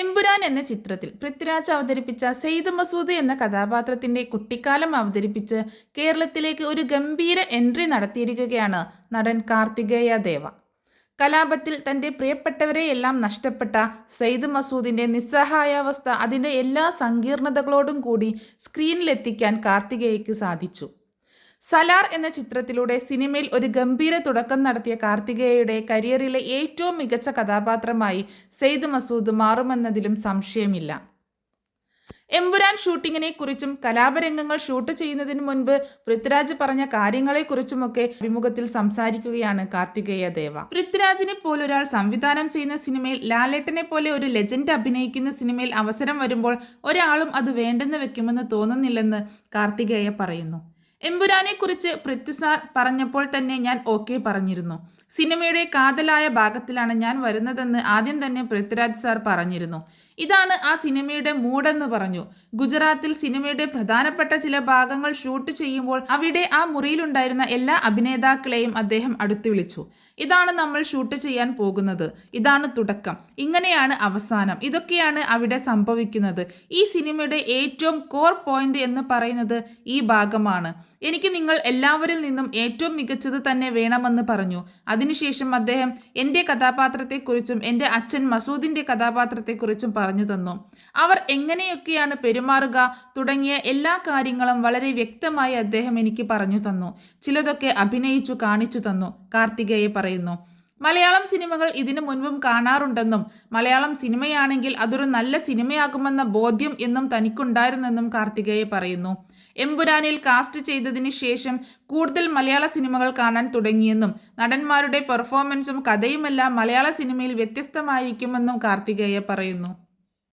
എമ്പുരാൻ എന്ന ചിത്രത്തിൽ പൃഥ്വിരാജ് അവതരിപ്പിച്ച സെയ്ദ് മസൂദ് എന്ന കഥാപാത്രത്തിന്റെ കുട്ടിക്കാലം അവതരിപ്പിച്ച് കേരളത്തിലേക്ക് ഒരു ഗംഭീര എൻട്രി നടത്തിയിരിക്കുകയാണ് നടൻ കാർത്തികേയ ദേവ. കലാപത്തിൽ തന്റെ പ്രിയപ്പെട്ടവരെയെല്ലാം നഷ്ടപ്പെട്ട സെയ്ദ് മസൂദിന്റെ നിസ്സഹായാവസ്ഥ അതിന്റെ എല്ലാ സങ്കീർണതകളോടും കൂടി സ്ക്രീനിലെത്തിക്കാൻ കാർത്തികേയയ്ക്ക് സാധിച്ചു. സലാർ എന്ന ചിത്രത്തിലൂടെ സിനിമയിൽ ഒരു ഗംഭീര തുടക്കം നടത്തിയ കാർത്തികേയയുടെ കരിയറിലെ ഏറ്റവും മികച്ച കഥാപാത്രമായി സെയ്ദ് മസൂദ് മാറുമെന്നതിലും സംശയമില്ല. എമ്പുരാൻ ഷൂട്ടിങ്ങിനെ കുറിച്ചും കലാപരംഗങ്ങൾ ഷൂട്ട് ചെയ്യുന്നതിന് മുൻപ് പൃഥ്വിരാജ് പറഞ്ഞ കാര്യങ്ങളെക്കുറിച്ചുമൊക്കെ അഭിമുഖത്തിൽ സംസാരിക്കുകയാണ് കാർത്തികേയ ദേവ. പൃഥ്വിരാജിനെ പോലൊരാൾ സംവിധാനം ചെയ്യുന്ന സിനിമയിൽ ലാലേട്ടനെ പോലെ ഒരു ലെജൻഡ് അഭിനയിക്കുന്ന സിനിമയിൽ അവസരം വരുമ്പോൾ ഒരാളും അത് വേണ്ടെന്ന് വെക്കുമെന്ന് തോന്നുന്നില്ലെന്ന് കാർത്തികേയ പറയുന്നു. എമ്പുരാനെക്കുറിച്ച് പൃഥ്വിസാർ പറഞ്ഞപ്പോൾ തന്നെ ഞാൻ ഓക്കെ പറഞ്ഞിരുന്നു. സിനിമയുടെ കാതലായ ഭാഗത്തിലാണ് ഞാൻ വരുന്നതെന്ന് ആദ്യം തന്നെ പൃഥ്വിരാജ് സാർ പറഞ്ഞിരുന്നു. ഇതാണ് ആ സിനിമയുടെ മൂടെന്ന് പറഞ്ഞു. ഗുജറാത്തിൽ സിനിമയുടെ പ്രധാനപ്പെട്ട ചില ഭാഗങ്ങൾ ഷൂട്ട് ചെയ്യുമ്പോൾ അവിടെ ആ മുറിയിലുണ്ടായിരുന്ന എല്ലാ അഭിനേതാക്കളെയും അദ്ദേഹം അടുത്തു വിളിച്ചു. ഇതാണ് നമ്മൾ ഷൂട്ട് ചെയ്യാൻ പോകുന്നത്. ഇതാണ് തുടക്കം. ഇങ്ങനെയാണ് അവസാനം. ഇതൊക്കെയാണ് അവിടെ സംഭവിക്കുന്നത്. ഈ സിനിമയുടെ ഏറ്റവും കോർ പോയിന്റ് എന്ന് പറയുന്നത് ഈ ഭാഗമാണ്. എനിക്ക് നിങ്ങൾ എല്ലാവരിൽ നിന്നും ഏറ്റവും മികച്ചത് തന്നെ വേണമെന്ന് പറഞ്ഞു. അതിനുശേഷം അദ്ദേഹം എന്റെ കഥാപാത്രത്തെക്കുറിച്ചും എന്റെ അച്ഛൻ മസൂദിന്റെ കഥാപാത്രത്തെക്കുറിച്ചും പറഞ്ഞു തന്നു. അവർ എങ്ങനെയൊക്കെയാണ് പെരുമാറുക തുടങ്ങിയ എല്ലാ കാര്യങ്ങളും വളരെ വ്യക്തമായി അദ്ദേഹം എനിക്ക് പറഞ്ഞു തന്നു. ചിലതൊക്കെ അഭിനയിച്ചു കാണിച്ചു തന്നു. കാർത്തികയെ പറയുന്നു മലയാളം സിനിമകൾ ഇതിനു മുൻപും കാണാറുണ്ടെന്നും മലയാളം സിനിമയാണെങ്കിൽ അതൊരു നല്ല സിനിമയാകുമെന്ന ബോധ്യം എന്നും തനിക്കുണ്ടായിരുന്നെന്നും കാർത്തികേയ പറയുന്നു. എമ്പുരാനിൽ കാസ്റ്റ് ചെയ്തതിന് ശേഷം കൂടുതൽ മലയാള സിനിമകൾ കാണാൻ തുടങ്ങിയെന്നും നടന്മാരുടെ പെർഫോമൻസും കഥയുമെല്ലാം മലയാള സിനിമയിൽ വ്യത്യസ്തമായിരിക്കുമെന്നും കാർത്തികേയ പറയുന്നു.